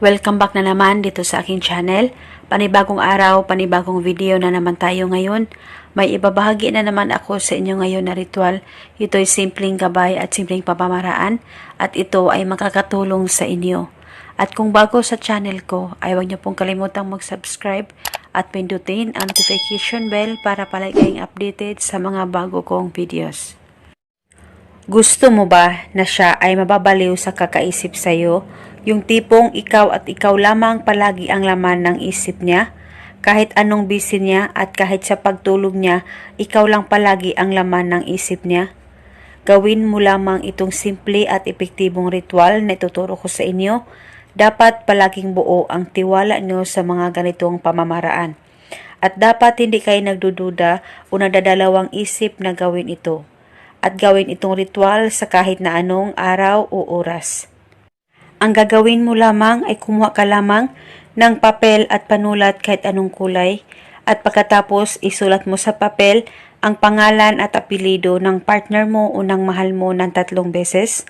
Welcome back na naman dito sa aking channel. Panibagong araw, panibagong video na naman tayo ngayon. May ibabahagi na naman ako sa inyo ngayon na ritual. Ito ay simpleng gabay at simpleng pamamaraan at ito ay makakatulong sa inyo. At kung bago sa channel ko, ay huwag niyo pong kalimutang mag-subscribe at pindutin ang notification bell para palagi updated sa mga bago kong videos. Gusto mo ba na siya ay mababaliw sa kakaisip sa'yo? Yung tipong ikaw at ikaw lamang palagi ang laman ng isip niya? Kahit anong busy niya at kahit sa pagtulog niya, ikaw lang palagi ang laman ng isip niya? Gawin mo lamang itong simple at epektibong ritual na ituturo ko sa inyo. Dapat palaging buo ang tiwala niyo sa mga ganitong pamamaraan. At dapat hindi kayo nagdududa o nadadalawang isip na gawin ito at gawin itong ritual sa kahit na anong araw o oras. Ang gagawin mo lamang ay kumuha ka lamang ng papel at panulat kahit anong kulay at pagkatapos isulat mo sa papel ang pangalan at apelido ng partner mo o ng mahal mo ng tatlong beses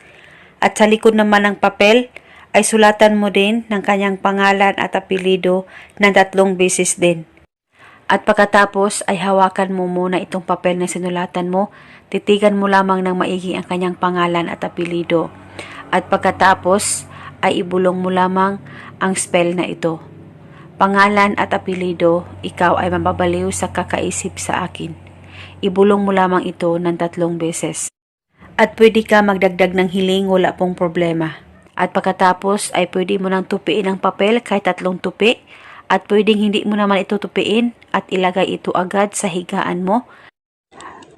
at sa likod naman ng papel ay sulatan mo din ng kanyang pangalan at apelido ng tatlong beses din. At pagkatapos ay hawakan mo muna itong papel na sinulatan mo, titigan mo lamang ng maigi ang kanyang pangalan at apelido. At pagkatapos ay ibulong mo lamang ang spell na ito. Pangalan at apelido, ikaw ay mababaliw sa kakaisip sa akin. Ibulong mo lamang ito ng tatlong beses. At pwede ka magdagdag ng hiling, wala pong problema. At pagkatapos ay pwede mo nang tupiin ang papel kahit tatlong tupi at pwedeng hindi mo naman ito tupiin at ilagay ito agad sa higaan mo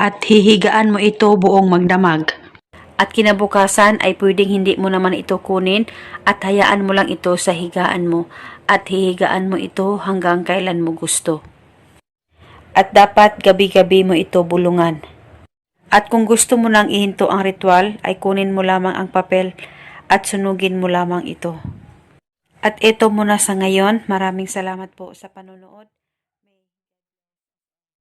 at hihigaan mo ito buong magdamag. At kinabukasan ay pwedeng hindi mo naman ito kunin at hayaan mo lang ito sa higaan mo at hihigaan mo ito hanggang kailan mo gusto. At dapat gabi-gabi mo ito bulungan. At kung gusto mo nang ihinto ang ritual ay kunin mo lamang ang papel at sunugin mo lamang ito. At ito muna sa ngayon. Maraming salamat po sa panonood.